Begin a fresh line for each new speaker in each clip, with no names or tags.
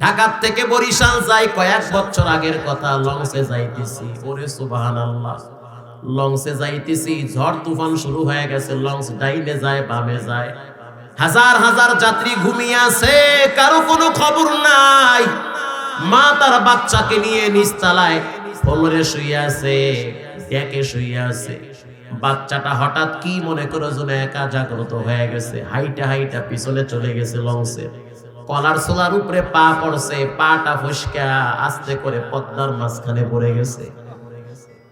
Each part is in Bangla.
ঢাকার থেকে বরিশাল যাই, কয়েক বছর আগের কথা, লঞ্চে যাইতেছি। ওরে সুবাহান আল্লাহ লঞ্চে যাইতেছি, ঝড় তুফান শুরু হয়ে গেছে, লঞ্চ ডাইনে যায়, বামে যায়। হাজার হাজার যাত্রী ঘুমিয়ে আছে, কারও কোনো খবর নাই। মা তার বাচ্চাকে নিয়ে নিচতলায় ফলরে শুয়ে আছে, একে শুয়ে আছে। বাচ্চাটা হঠাৎ কি মনে করে যেন একা জাগ্রত হয়ে গেছে, হাইটা হাইটা পিছনে চলে গেছে লঞ্চে। কলার সোলার উপরে পা পড়ছে, পাটা ফসকা, আস্তে করে পদ্মার মাঝখানে পড়ে গেছে।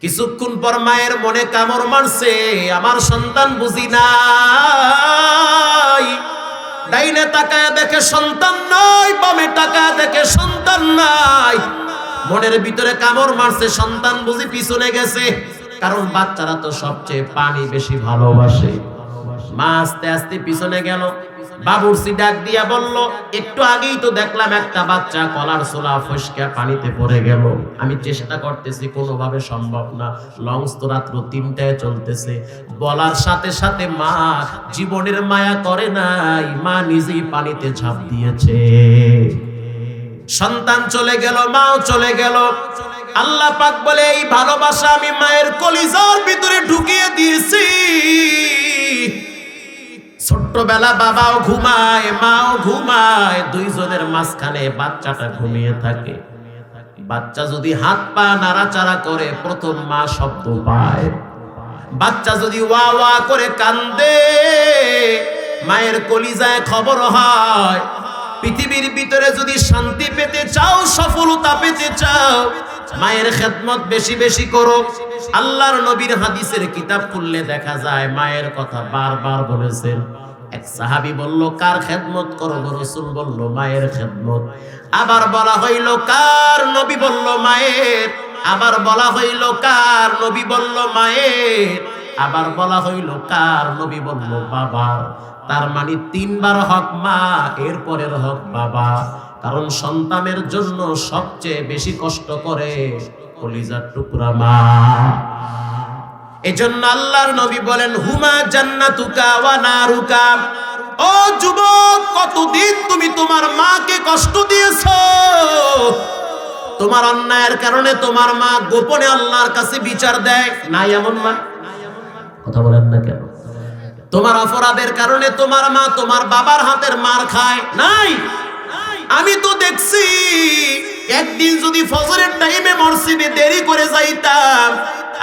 কিছুক্ষণ পর মায়ের মনে কামড় মারছে, আমার সন্তান বুঝি নাই। ডাইনে তাকায় দেখে সন্তান নাই, বামে তাকায় দেখে সন্তান নাই। মনের ভিতরে কামড় মারছে, সন্তান বুঝি পিছনে গেছে। কারণ বাচ্চারা তো সবচেয়ে পানি বেশি ভালোবাসে। মা আস্তে আস্তে পিছনে গেল। বাবুরসি ডাক দিয়া বলল, একটু আগেই তো দেখলাম একটা বাচ্চা কলার সোলা ফসকা পানিতে পড়ে গেল। আমি চেষ্টা করতেছি, কোনোভাবে সম্ভব না। লঞ্চ তো রাত্র তিনটায় চলতেছে। বলার সাথে সাথে মা জীবনের মায়া করে নাই। মা নিজেই পানিতে ঝাঁপ দিয়েছে। সন্তান চলে গেল, মাও চলে গেল। আল্লাহ পাক বলে, এই ভালোবাসা আমি মায়ের কলিজার ছোট্টবেলা বাবাও ঘুমায়, মাও ঘুমায়, দুইজনের মাঝখানে বাচ্চাটা ঘুমিয়ে থাকে। বাচ্চা যদি হাত পা নাড়াচাড়া করে, প্রথম মা শব্দ পায়। বাচ্চা যদি ওয়া ওয়া করে কান্দে, মায়ের কলিজায় খবর হয়। পৃথিবীর ভিতরে যদি শান্তি পেতে চাও, সফলতা পেতে চাও, মায়ের খেদমত বেশি বেশি করো। আল্লাহর নবীর হাদিসের কিতাব খুললে দেখা যায়, মায়ের কথা বারবার বলেছেন। এক সাহাবি বলল, কার খেদমত করো গো রসুল? বলল, মায়ের খেদমত। আবার বলা হইল, কার? নবী বলল, মায়ের। আবার বলা হইল, কার? নবী বলল, মায়ের। আবার বলা হইল, কার? নবী বলল, বাবার। তার মানে তিনবার হক মা, এরপরের হক বাবা। কারণ সন্তানের জন্য সবচেয়ে বেশি কষ্ট করে কলিজার টুকরা মা। এজন্য আল্লাহর নবী বলেন, হুমা জান্নাতুকা ওয়া নারুকা। ও যুবক, কতদিন তুমি তোমার মাকে কষ্ট দিয়েছ? তোমার অন্যায়ের কারণে তোমার মা গোপনে আল্লাহর কাছে বিচার দেয়। নাই এমন মা? কথা বলেন না কেন? তোমার অপরাধের কারণে তোমার মা তোমার বাবার হাতের মার খায়। নাই! আমি তো দেখছি, একদিন যদি ফজরের টাইমে মসজিদে দেরি করে যাইতাম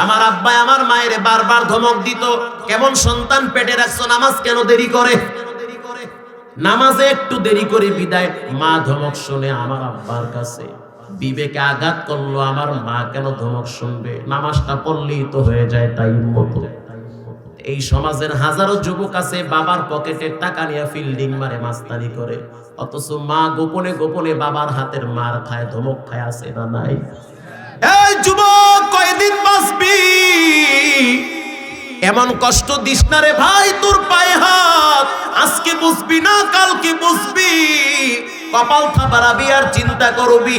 আমার আব্বা আমার মায়ের বারবার ধমক দিত, কেমন সন্তান পেটে রাখছো, নামাজ কেন দেরি করে? নামাজে একটু দেরি করে বিদায়, মা ধমক শুনে আমার আব্বার কাছে, বিবেকে আঘাত করল, আমার মা কেন ধমক শুনবে? নামাজটা পড়লেই তো হয়ে যায় তাই মতো। এই সমাজের হাজারো যুবক আছে, বাবার পকেটে টাকা নিয়ে ফিল্ডিং মারে, মাস্তানি করে। অথচ মা গোপনে গোপনে বাবার হাতের মার খায়, ধমক খায় আছে না নাই? যুবক এমন কষ্ট দিস না রে ভাই, তোর পায়ে হাত। আজকে বুঝবি না, কালকে বুঝবি। কপাল থাপারাবি আর চিন্তা করবি।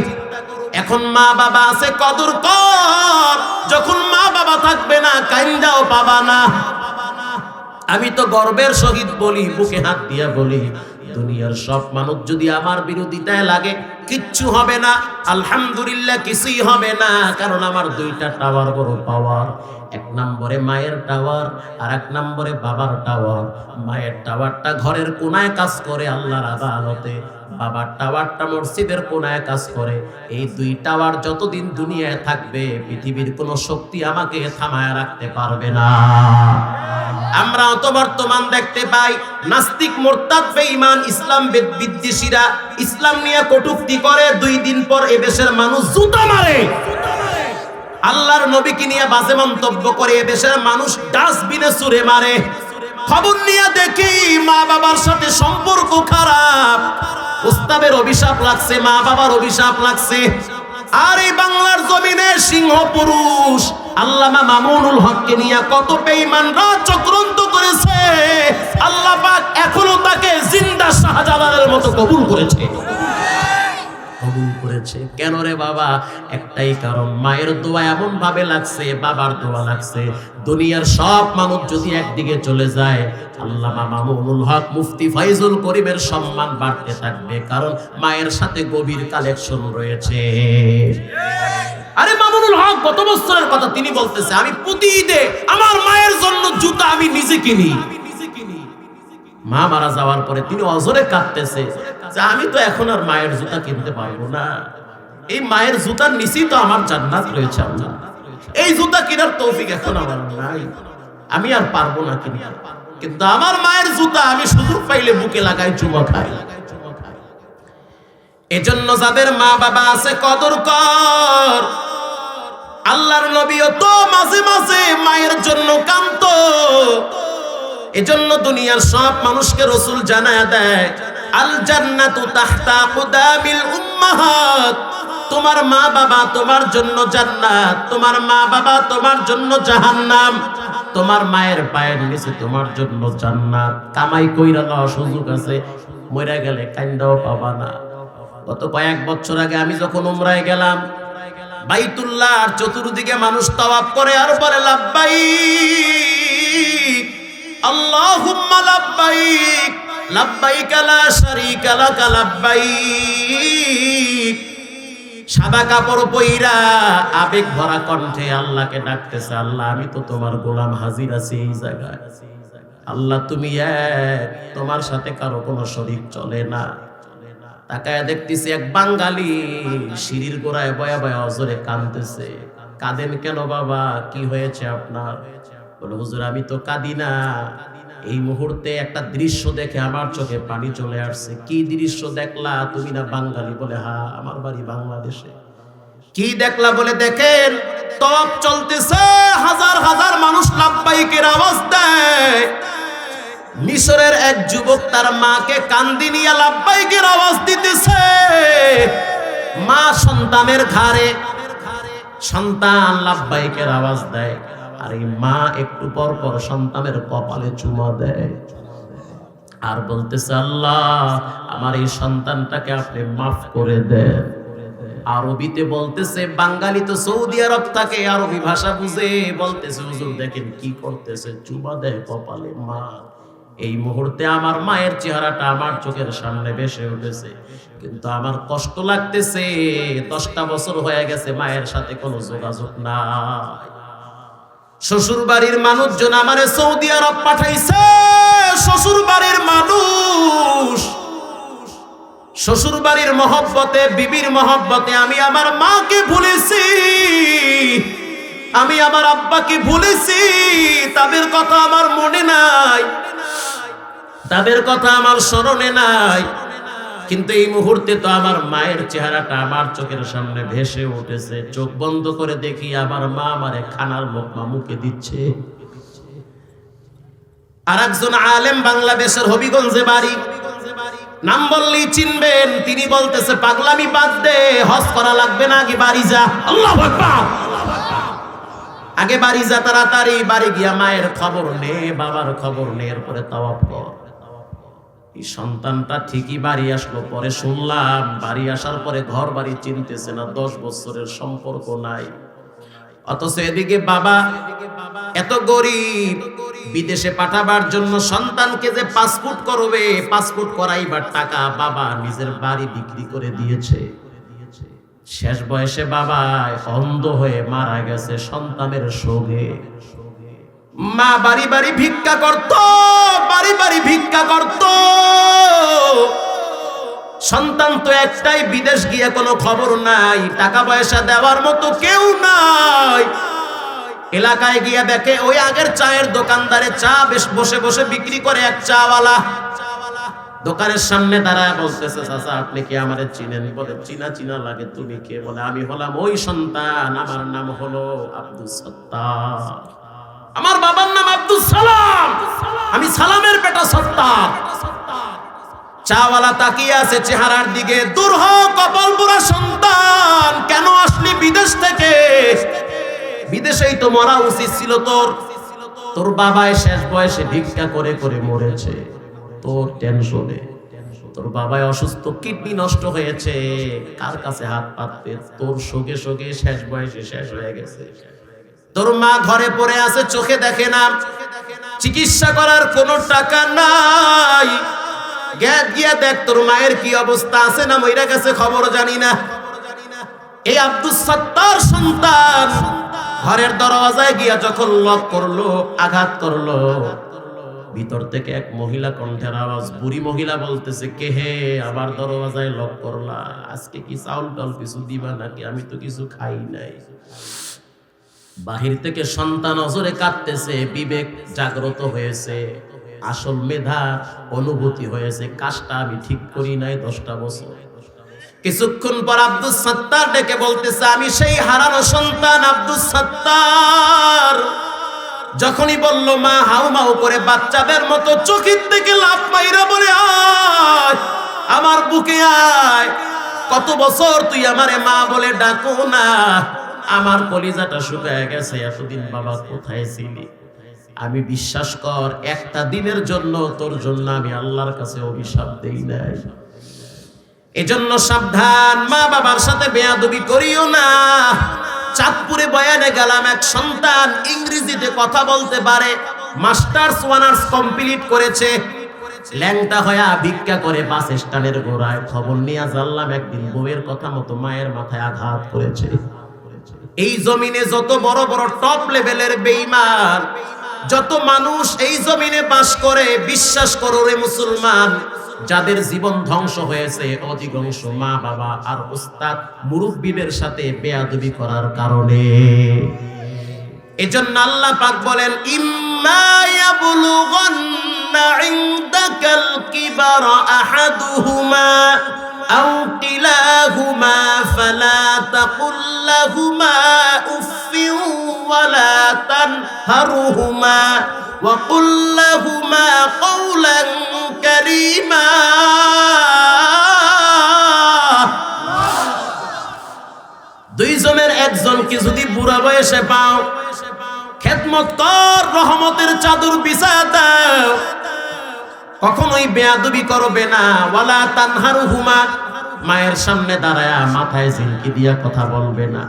এখন মা বাবা আছে, কদর কর। যখন মা বাবা থাকবে না, কাইন্দাও পাবা না। আমি তো গর্বের সহিত বলি, বুকে হাত দিয়া বলি। দুনিয়ার সব মানুষ যদি আমার বিরোধিতায় লাগে, কিচ্ছু হবে না, আলহামদুলিল্লাহ কিছুই হবে না, কারণ আমার দুইটা টাওয়ার বড় পাওয়ার, এক নম্বরে মায়ের টাওয়ার আর এক নম্বরে বাবার টাওয়ার। মায়ের টাওয়ারটা ঘরের কোনায় কাজ করে আল্লাহর আদালতে, বাবার টাওয়ারটা মসজিদের কোনায় কাজ করে। এই দুই টাওয়ার যতদিন দুনিয়ায় থাকবে, পৃথিবীর কোনো শক্তি আমাকে থামায় রাখতে পারবে না। আমরা অত বর্তমান দেখতে পাই নাস্তিক মোরতাদ বেঈমান ইসলাম বিদ্বেষীরা ইসলাম নিয়ে কটুক্তি করে, দুই দিন পর এদেশের মানুষ জুতা মারে। আল্লাহর নবীকে নিয়ে বাজে মন্তব্য করে এদেশের মানুষ ডাস্টবিনে সুরে মারে। খবর নিয়ে দেখি মা বাবার সাথে সম্পর্ক খারাপ। উস্তাদের অভিশাপ লাগছে মা বাবার অভিশাপ লাগছে। আর এই বাংলার জমিনে সিংহ পুরুষ। আল্লামা মামুনুল হককে নিয়ে কত বেঈমানরা চক্রান্ত করেছে। আল্লাহ পাক এখনও তাকে জিন্দা শাহজালালের মতো কবুল করেছে। কবুল করেছে। কেন রে বাবা? একটাই কারণ, মায়ের দোয়া এমন ভাবে লাগছে, বাবার দোয়া লাগছে। দুনিয়ার সব মানুষ যদি একদিকে চলে যায়, আল্লামা মামুনুল হক, মুফতি ফাইজুল করিমের সম্মান বাড়তে থাকবে। কারণ মায়ের সাথে গভীর কালেকশন রয়েছে। আরে মামুনুল হক, গত বছরের কথা তিনি বলতেছে, আমি প্রতি ঈদে আমার মায়ের জন্য জুতা আমি নিজে কিনি। মা মারা যাওয়ার পরে তিনি অজরে কাঁদতেছে যে আমি তো এখন আর মায়ের জুতা কিনতে পারব না। এই মায়ের জুতার নিচেই তো আমার জান্নাত রয়েছে আল্লাহ। এই জুতা কেনার তৌফিক এখন আমার নাই। আমি আর পারব না কিনতে কিন্তু আমার মায়ের জুতা আমি সুযোগ পাইলে বুকে লাগাই চুমা খাই। এজন্য যাদের মা বাবা আছে, কদর কর। আল্লাহর নবীও তো মাঝে মাঝে মায়ের জন্য কান্ত এজন্য দুনিয়ার সব মানুষকে রসুল জানায় দেয় আল জান্নাতু তাহতা কুদামিল উম্মাহাত। তোমার মা বাবা তোমার জন্য জান্নাত, তোমার মা বাবা তোমার জন্য জাহান্নাম। তোমার মায়ের পায়ের নিচে তোমার জন্য জান্নাত। কামাই কইরা দেওয়া সুযোগ আছে মরে গেলে কান্দাও পাবা না। গত কয়েক বছর আগে আমি যখন উমরায় গেলাম বাইতুল্লাহ, আর চতুর্দিকে মানুষ তাওয়াব করে, আর বলে লাব্বাইক, আল্লাহুম্মা লাব্বাইক লাব্বাইক লা শারীকা লাক, লাব্বাইক। সাদা কাপড় পইরা আবেগ ভরা কণ্ঠে আল্লাহকে ডাকতেছে, আল্লাহ, আমি তো তোমার গোলাম হাজির আছি এই জায়গায়। আল্লাহ, তুমি এক, তোমার সাথে কারও কোনো শরীর চলে না। তাকায় দেখতেছি এক বাঙালি সিঁড়ির গোড়ায় বয়া বয়া অজরে কাঁদতেছে। কাঁদেন কেন বাবা? কি হয়েছে আপনার? বলে, হুজুর, আমি তো কাঁদি না। এই মুহূর্তে একটা দৃশ্য দেখে আমার চোখে পানি চলে আসছে। কি দৃশ্য দেখলা তুমি না বাঙালি? বলে, হা, আমার বাড়ি বাংলাদেশে। কি দেখলা বলে, দেখেন, তপ চলতেছে, হাজার হাজার মানুষ লাভবাহিকের আওয়াজ দেয়। মিশরের এক যুবক তার মাকে কান্দি নিয়ে লাভবাহিকের আওয়াজ দিতেছে। মা সন্তানের ঘাড়ে, সন্তান লাভবাহিকের আওয়াজ দেয়। আর এই মা একটু পর পর সন্তানের কপালে চুমা দেয়। আর বলতেছে, আল্লাহ, আমার এই সন্তানটাকে আপনি মাফ করে দেন। আরবিতে বলতেছে, বাঙালি তো সৌদি আরব থাকে, আরবি ভাষা বুঝে। বলতেছে, হুজুর, দেখেন কি করতেছে। চুমা দেয় কপালে মা। এই মুহূর্তে আমার মায়ের চেহারাটা আমার চোখের সামনে ভেসে উঠেছে। কিন্তু আমার কষ্ট লাগতেছে। দশটা বছর হয়ে গেছে মায়ের সাথে কোনো যোগাযোগ নাই। শ্বশুর বাড়ির মানুষজন আমারে সৌদি আরব পাঠাইছে। শ্বশুর বাড়ির মানুষ। শ্বশুর বাড়ির মহব্বতে, বিবির মহব্বতে আমি আমার মাকে ভুলেছি। আমি আমার আব্বাকে ভুলেছি। তাদের কথা আমার মনে নাই। তাদের কথা আমার স্মরণে নাই। কিন্তু এই মুহূর্তে তো আমার মায়ের চেহারাটা আমার চোখের সামনে ভেসে উঠেছে। চোখ বন্ধ করে দেখি আমার মা আমারে খানার লোকমা মুখে দিচ্ছে। আর একজন আলেম বাংলাদেশের হবিগঞ্জে বাড়ি। নাম বললেই চিনবেন, তিনি বলতেছে, পাগলামি বাদ দে, হজ করা লাগবে না, আগে বাড়ি যা। আল্লাহ আগে বাড়ি যা, তাড়াতাড়ি বাড়ি গিয়া মায়ের খবর নে, বাবার খবর নে, এরপরে তাওয়াব কর। সন্তানটা ঠিকই বাড়ি আসলো, পরে শুনলাম বাড়ি আসার পরে ঘর বাড়ি চিনতেছে না, দশ বছরের সম্পর্ক নাই। অথচ এদিকে বাবা এত গরিব, বিদেশে পাঠাবার জন্য সন্তানকে যে পাসপোর্ট করবে, পাসপোর্ট করাইবার টাকা বাবা নিজের বাড়ি বিক্রি করে দিয়েছে। শেষ বয়সে বাবা অন্ধ হয়ে মারা গেছে সন্তানের সঙ্গে। মা বাড়ি বাড়ি ভিক্ষা করত। বাড়ি বাড়ি ভিক্ষা করত। সন্তান তো একটাই, বিদেশ গিয়ে কোনো খবর নাই, টাকা পয়সা দেওয়ার মতো কেউ নাই। এলাকায় গিয়ে দেখে ওই আগের চায়ের দোকানদারে চা বেশ বসে বসে বিক্রি করে এক চাওয়ালা। দোকানের সামনে দাঁড়ায় বলতেছে, চাচা, আপনি কি আমারে চিনেন? বলে, চিনা চিনা লাগে, তুমি কে? বলে, আমি হলাম ওই সন্তান, আমার নাম হলো আব্দুল সত্তার। আমার বাবার নাম আব্দুল সালাম। আমি সালামের বেটা সত্তার চাওয়ালা তাকিয়ে আছে চেহারার দিকে। দূর হ, কপাল পুরা সন্তান। কেন আসলি বিদেশ থেকে? বিদেশেই তো মরা উচিত ছিল তোর। তোর বাবায় শেষ বয়সে ভিক্ষা করে করে মরেছে। তোর টেনশনে। তোর বাবায় অসুস্থ, কিডনি নষ্ট হয়েছে। কার কাছে হাত পাতবে তোর শোকে শোকে শেষ বয়সে শেষ হয়ে গেছে। তোর মা ঘরে পড়ে আছে, চোখে দেখে না। চিকিৎসা করার কোনো টাকা নাই। গ্যাদ গিয়া দেখ তোর মায়ের কি অবস্থা আছে না মইরা কাছে খবর জানি না। এই আব্দুল সত্তার সন্তান ঘরের দরওয়াজায় গিয়া যখন লক করল, আঘাত করল, ভিতর থেকে এক মহিলা কণ্ঠের আওয়াজ, বুড়ি মহিলা বলতেছে, কে হে আবার দরওয়াজায় লক করলা? আজকে কি চাউল টাউল কিছু দিবা নাকি? আমি তো কিছু খাই নাই। বাহির থেকে সন্তান অজরে কাঁদতেছে, বিবেক জাগ্রত হয়েছে, আসল মেধা অনুভূতি হয়েছে, কাজটা আমি ঠিক করি নাই দশটা বছর। কিছুক্ষণ পর আব্দুল সত্তার ডেকে বলতেছে, আমি সেই হারানো সন্তান আব্দুল সত্তার। যখনই বলল, মা, হাউ মাউ করে বাচ্চাদের মতো চোখের থেকে লাভ মাইরা বলে আমার বুকে আয়। কত বছর তুই আমারে মা বলে ডাকো না আমার কলিজাটা শুকায় গেছে, এতদিন বাবা কোথায় ছিলি? আমি বিশ্বাস কর, একটা দিনের জন্য তোর জন্য আমি আল্লাহর কাছে অভিশাপ দেই নাই। এজন্য সাবধান, মা বাবার সাথে বেয়াদবি করিও না। চাঁদপুরে বয়ানে গেলাম, এক সন্তান ইংরেজিতে কথা বলতে পারে, মাস্টার্স ওয়ানার্স কমপ্লিট করেছে। ল্যাংটা হয়ে ভিক্ষা করে বাস স্ট্যান্ডের গোড়ায় খবর নিয়ে জানলাম, একদিন বউয়ের কথা মতো মায়ের মাথায় আঘাত করেছে। এই জমিনে যত বড় বড় টপ লেভেলের বেঈমান, যত মানুষ এই জমিনে বাস করে, বিশ্বাস করো রে মুসলমান, যাদের জীবন ধ্বংস হয়েছে, অধিকাংশ মা বাবা আর উস্তাদ মুরব্বীদের সাথে বেয়াদবি করার কারণে। এজন্য আল্লাহ পাক বলেন, ইম্মা ইয়াবলুগান্না ইনদাকাল কিবারা আহাদুহুমা। আও কিলাহুমা ফালা তাকুল লাহুমা উফিন ওয়ালা তানহারুহুমা وقل لهما قولا كريما দুইজনের একজনকে যদি বুড়া বয়সে পাও খেদমত কর রহমতের চাদর বিছায়া দাও কখনোই বেয়াদবি করবে না। ওয়ালা তানহারু হুমা মায়ের সামনে দাঁড়ায়া মাথায় ঝিলকি দিয়া কথা বলবে না।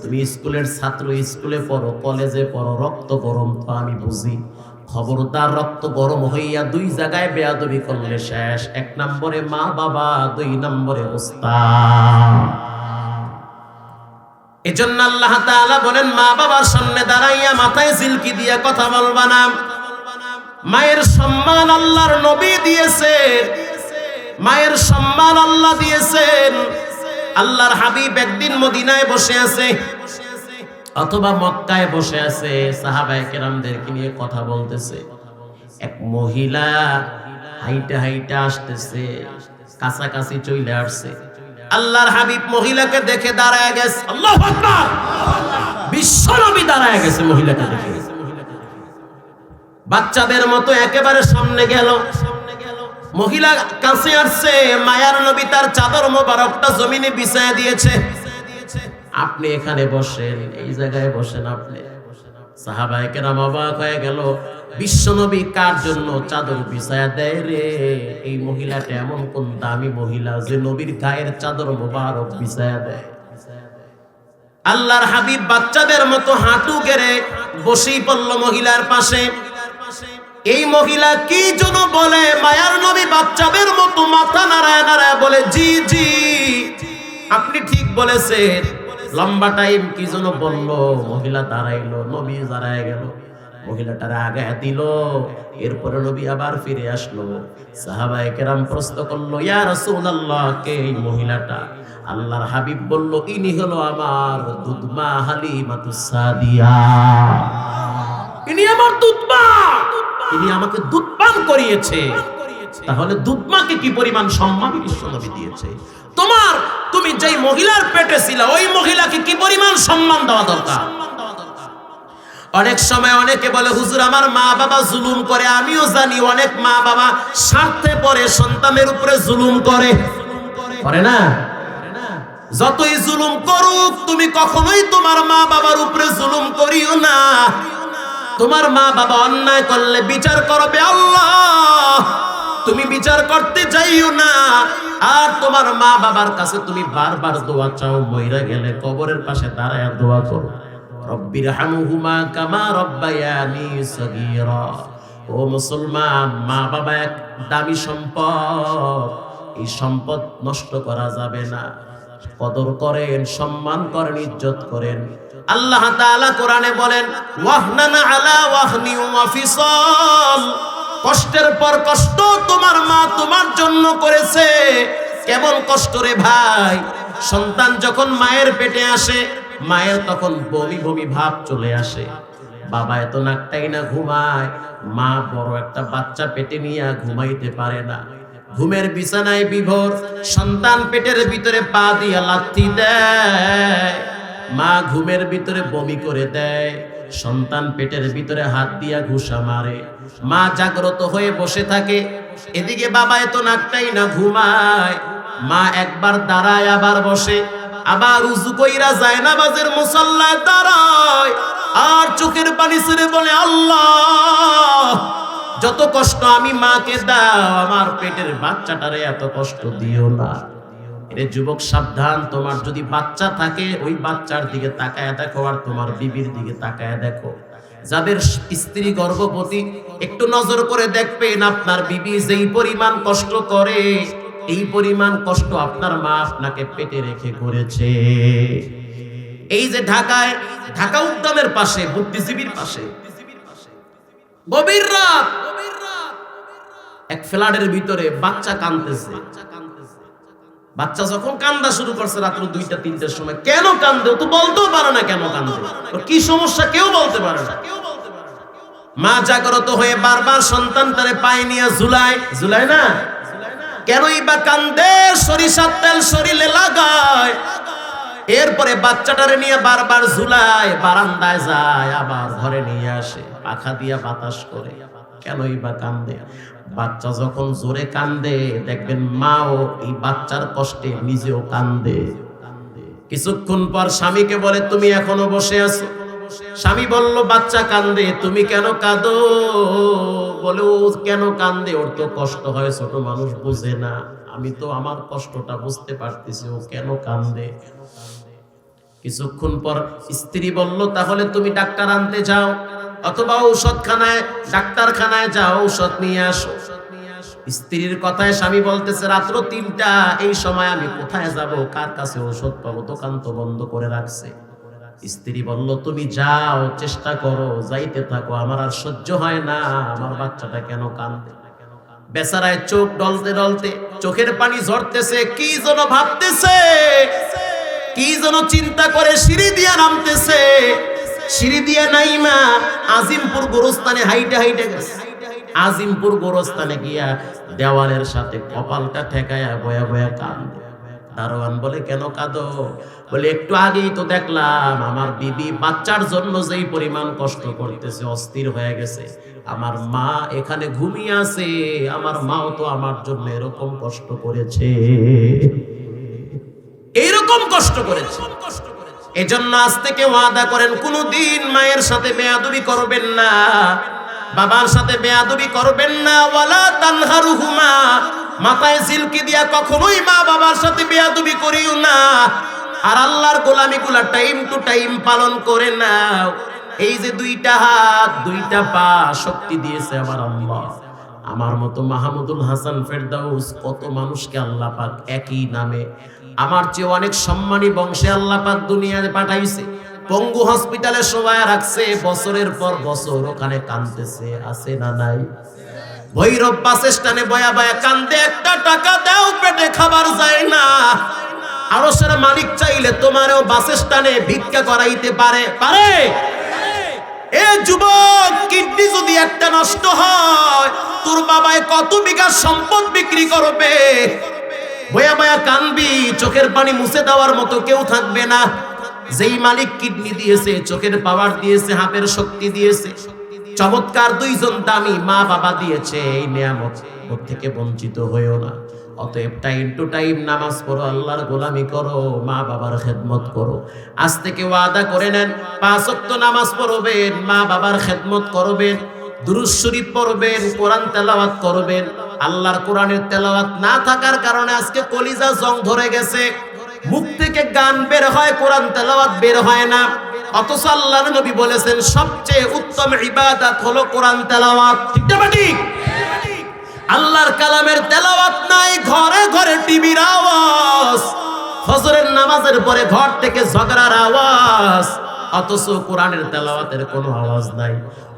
তুমি স্কুলের ছাত্র, স্কুলে পড়ো, কলেজে পড়ো, রক্ত গরম তো আমি বুঝি। খবরদার রক্ত গরম হইয়া দুই জায়গায় বেয়াদবি করলে শেষ। এক নম্বরে মা বাবা, দুই নম্বরে ওস্তাদ। এজন্য আল্লাহ তাআলা বলেন, মা বাবার সামনে দাঁড়াইয়া মাথায় সিলকি দিয়া কথা বলবা না। মায়ের সম্মান আল্লাহর নবী দিয়েছেন মায়ের সম্মান আল্লাহ দিয়েছেন। আল্লাহর হাবিব একদিন মদিনায় বসে আছে, অথবা মক্কায় বসে আছে, সাহাবায়ে কেরামদেরকে নিয়ে কথা বলতেছে। এক মহিলা হাইটা হাইটা আসতেছে, কাছাকাছি চলে আসছে। আল্লাহর হাবিব মহিলাকে দেখে দাঁড়ায় গেছে, আল্লাহ আকবার! বিশ্ব নবী দাঁড়ায় গেছে মহিলাকে দেখে। বাচ্চাদের মতো একেবারে সামনে গেল। মহিলা কাছে আসছে, মায়ার নবী তার চাদর মোবারকটা জমিনে বিছায় দিয়েছে। আপনি এখানে বসেন, এই জায়গায় বসেন আপনি। সাহাবায়ে অবাক হয়ে গেল, বিশ্ব নবী কার জন্য চাদর বিছায়া দেয় রে? এই মহিলাটা এমন কোন দামি মহিলা যে নবীর গায়ের চাদর মোবারক বিছায়া দেয়? আল্লাহর হাবিব বাচ্চাদের মতো হাঁটু গেড়ে বসেই পড়ল মহিলার পাশে। এই মহিলা কি যেন বলে? মায়ার নবী বাচ্চাদের মতো মাথা নাড়ায় নাড়ায় বলে, জি জি। আপনি ঠিক বলেছেন। লম্বা টাইম কি যেন বলল, মহিলা দাঁড়াইলো, নবী দাঁড়ায় গেল, মহিলাটার আগে দিল। এরপরে নবী আবার ফিরে আসলো। সাহাবায়ে কেরাম প্রশ্ন করল, ইয়া রাসূলুল্লাহ, কে এই মহিলাটা? আল্লাহর হাবিব বলল, ইনি হলো আমার দুধমা হালিমাতুস সাদিয়া। ইনি আমার দুধমা। তিনি আমাকে দুধ পান করিয়েছে। তাহলে দুধমাকে কি পরিমাণ সম্মান? বিশ্বনবী দিয়েছে। তোমার, তুমি যেই মহিলার পেটে ছিল, ওই মহিলাকে কি পরিমাণ সম্মান দেওয়া দরকার? অনেক সময় অনেকে বলে, হুজুর, আমার মা বাবা জুলুম করে। আমিও জানি অনেক মা বাবা স্বার্থে পরে সন্তানের উপরে জুলুম করে। করে না? যতই জুলুম করুক, তুমি কখনোই তোমার মা বাবার উপরে জুলুম করিও না। তোমার মা বাবা অন্যায় করলে বিচার করবে আল্লাহ। তুমি বিচার করতে যাইও না। আর তোমার মা বাবার কাছে তুমি বারবার দোয়া চাও, মইরা গেলে কবরের পাশে দাঁড়ায় দোয়া করো। রব্বির হামুহুমা কামা রব্বায়ানি সগীরা। ও মুসলমান, মা বাবা এক দামি সম্পদ। এই সম্পদ নষ্ট করা যাবে না। কদর করেন, সম্মান করেন, ইজ্জত করেন। আল্লাহ তাআলা কোরআনে বলেন, ওয়াহনানা আলা ওয়াহনি ওয়া কষ্টের পর কষ্ট তোমার মা তোমার জন্য করেছে। কেমন কষ্ট রে ভাই? সন্তান যখন মায়ের পেটে আসে, মায়ের তখন বমি বমি ভাব চলে আসে। বাবা এত নাকটাই না ঘুমায়। মা বড় একটা বাচ্চা পেটে নিয়ে ঘুমাইতে পারে না। ঘুমের বিছানায় বিভোর, সন্তান পেটের ভিতরে পা দিয়া লাথি দেয়। মা ঘুমের ভিতরে বমি করে দেয়, সন্তান পেটের ভিতরে হাত দিয়া ঘুষা মারে। মা জাগ্রত হয়ে বসে থাকে, এদিকে বাবা এত নাকটাই না ঘুমায়। মা একবার দাঁড়ায়, আবার বসে, আবার উজু কইরা যায় না বাজের মুসল্লায় দাঁড়ায়, আর চোখের পানি ছেড়ে বলে, আল্লাহ, যত কষ্ট আমি মাকে দাও, আমার পেটের বাচ্চাটারে এত কষ্ট দিও না। এরে যুবক, সাবধান, তোমার যদি বাচ্চা থাকে, ওই বাচ্চার দিকে তাকায় দেখো আর তোমার বিবির দিকে তাকায় দেখো। যাদের স্ত্রী গর্ভবতী, একটু নজর করে দেখবেন আপনার বিবি যেই পরিমাণ কষ্ট করে, এই পরিমাণ কষ্ট আপনার মা আপনাকে পেটে রেখে করেছে। এই যে ঢাকায়, ঢাকা উদ্যানের পাশে, বুদ্ধিজীবীর পাশে, গভীর রাত, এক ফ্ল্যাটের ভিতরে বাচ্চা কান্দতেছে বাচ্চা যখন কান্দা শুরু করছে রাত্র দুইটা, তিনটার সময়, কেন কান্দে? তো বলতেও পারে না কেন কান্দে। কি সমস্যা কেউ বলতে পারে না। মা জাগ্রত হয়ে বারবার সন্তান তারে পায়ে নিয়ে ঝুলায়। ঝুলায় না? কেনই বা কান্দে? সরিষার তেল শরীরে লাগায়। এরপরে বাচ্চাটারে নিয়ে বারবার ঝুলায়, বারান্দায় যায়, আবার ঘরে নিয়ে আসে, পাখা দিয়া বাতাস করে। কেনই বা কান্দে? বাচ্চা যখন জোরে কান্দে, দেখবেন মাও এই বাচ্চার কষ্টে নিজেও কান্দে। কিছুক্ষণ পর স্বামীকে বলে, তুমি এখনও বসে আছো? স্বামী বলল, বাচ্চা কান্দে, তুমি কেন কাঁদো? বলে, ও কেন কান্দে? ওর তো কষ্ট হয়, ছোট মানুষ বুঝে না। আমি তো আমার কষ্টটা বুঝতে পারতেছি, ও কেন কান্দে? কিছুক্ষণ পর স্ত্রী বলল, তাহলে তুমি ডাক্তার আনতে যাও। অথবা ঔষধখানায়, ডাক্তারখানায় যাও ঔষধ নিয়ে আসো। স্ত্রীর কথায় স্বামী বলতেছে, রাত্র তিনটা, এই সময় আমি কোথায় যাব? কার কাছে ঔষধ পাবো? দোকান তো বন্ধ করে রাখছে। স্ত্রী বলল, তুমি যাও, চেষ্টা করো, যাইতে থাকো, আমার আর সহ্য হয় না, আমার বাচ্চাটা কেন কান্দে বেচারায় চোখ ডলতে ডলতে চোখের পানি ঝরতেছে, কি যেন ভাবতেছে? কি যেন চিন্তা করে সিঁড়ি দিয়া নামতেছে? সিঁড়ি দিয়া নাইমা আজিমপুর গোরস্থানে হাইটে হাইটে গেছে। আজিমপুর গোরস্থানে গিয়া দেওয়ালের সাথে কপালটা ঠেকায়া বয়া বয়া কান্দে। দারোয়ান বলে, কেন কাঁদো? বলে, একটু আগেই তো দেখলাম আমার বিবি বাচ্চার জন্য যেই পরিমাণ কষ্ট করতেছে, অস্থির হয়ে গেছে। আমার মা এখানে ঘুমিয়ে আছে, আমার মাও তো আমার জন্য এরকম কষ্ট করেছে। এইরকম কষ্ট করেছে। এজন্য আজ থেকে ওয়াদা করেন, কোনদিন মায়ের সাথে বেয়াদবি করবেন না, বাবার সাথে বেয়াদবি করবেন না, ওয়ালা তানহারুহুমা, মাথায় সিলকি দিয়া কখনোই মা বাবার সাথে বেয়াদবি করিও না। আর আল্লাহর গোলামিগুলা টাইম টু টাইম পালন করে নাও। এই যে দুইটা হাত, দুইটা পা শক্তি দিয়েছে আমার আল্লাহ। আমার মতো মাহমুদুল হাসান ফেরদাউস, কত মানুষকে আল্লাহ পাক একই নামে আমার চেয়ে অনেক সম্মানী বংশে আল্লাহ পাক পাঠাইছে। পঙ্গু হসপিটালে সবাই রাখছে, বছরের পর বছর ওখানে কানতেছে আছে না নাই? ভৈরব বাস স্ট্যান্ডে বয়া বয়া কান্দে একটা টাকা দাও, পেটে খাবার যায় না। আরও সেরা মালিক চাইলে তোমারও বাস স্ট্যান্ডে ভিক্ষা করাইতে পারে পারে? এ যুবক, কিডনি যদি একটা নষ্ট হয়, তোর বাবায় কত বিঘা সম্পদ বিক্রি করবে? বয়া বয়া চোখের পানি মুছে দেওয়ার মতো কেউ থাকবে না। যেই মালিক কিডনি দিয়েছে, চোখের পাওয়ার দিয়েছে, হাতের শক্তি দিয়েছে। চমৎকার দুইজন দামি মা বাবা দিয়েছে, এই নিয়ামত ওর থেকে বঞ্চিত হয়েও না। অতএব টাইম টু টাইম নামাজ পড়ো, আল্লাহর গোলামি করো, মা বাবার খেদমত করো। আজ থেকে ওয়াদা করে নেন, পাঁচ ওয়াক্ত নামাজ পড়বেন, মা বাবার খেদমত করবেন দুরুজ পড়বেন, কোরআন তেলাওয়াত করবেন। আল্লাহর কোরআনের তেলাওয়াত না থাকার কারণে আজকে কলিজা জং ধরে গেছে। মুখ থেকে গান বের হয়, কোরআন তেলাওয়াত বের হয় না। অথচ আল্লাহর নবী বলেছেন, সবচেয়ে উত্তম ইবাদত হলো কোরআন তেলাওয়াত। ঠিক না আল্লাহর কালামের তেলাওয়াত নাই, ঘরে ঘরে টিভির আওয়াজ। ফজরের নামাজের পরে ঘর থেকে ঝগড়ার আওয়াজ। অথচ কোরআনের তেলাওয়াতের কোনো আওয়াজ নাই।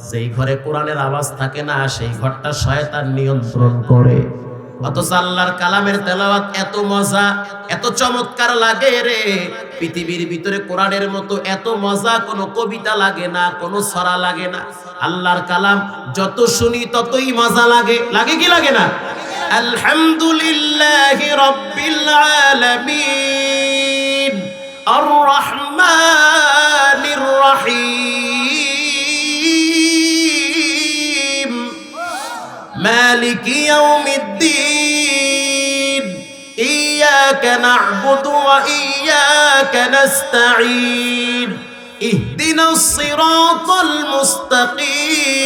যেই ঘরে কোরআনের আওয়াজ থাকে না, সেই ঘরটা শয়তান নিয়ন্ত্রণ করে। অথচ আল্লাহর কালামের তেলাওয়াত এত মজা, এত চমৎকার লাগে রে। পৃথিবীর ভিতরে কোরআনের মতো এত মজা, কোনো কবিতা লাগে না, কোনো ছড়া লাগে না। আল্লাহর কালাম যত শুনি ততই মজা লাগে। লাগে কি লাগে না? আলহামদুলিল্লাহ রব্বিল আলামিন। আর রহমানির يوم الدين إياك نعبد وإياك نستعين اهدنا الصراط المستقيم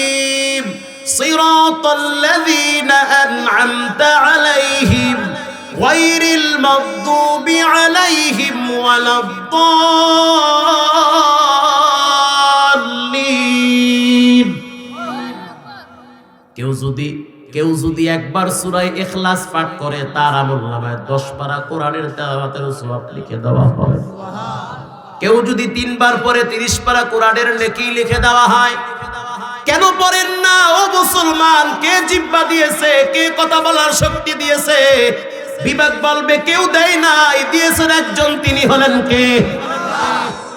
صراط الذين أنعمت عليهم غير المغضوب عليهم ولا الضالين কেউ যদি কেউ যদি একবার সুরাই এখলাস পাঠ করে, তার আমল নামায় দশ পারা কোরআনের তেলাওয়াতের সওয়াব লিখে দেওয়া হয়। কেউ যদি তিনবার পরে তিরিশ পারা কোরআনের নেকি লিখে দেওয়া হয়, কেন পড়েন না? ও মুসলমান, কে জিব্বা দিয়েছে? কে কথা বলার শক্তি দিয়েছে? বিবেক বলবে, কেউ দেয় নাই। দিয়েছেন একজন, তিনি হলেন কে?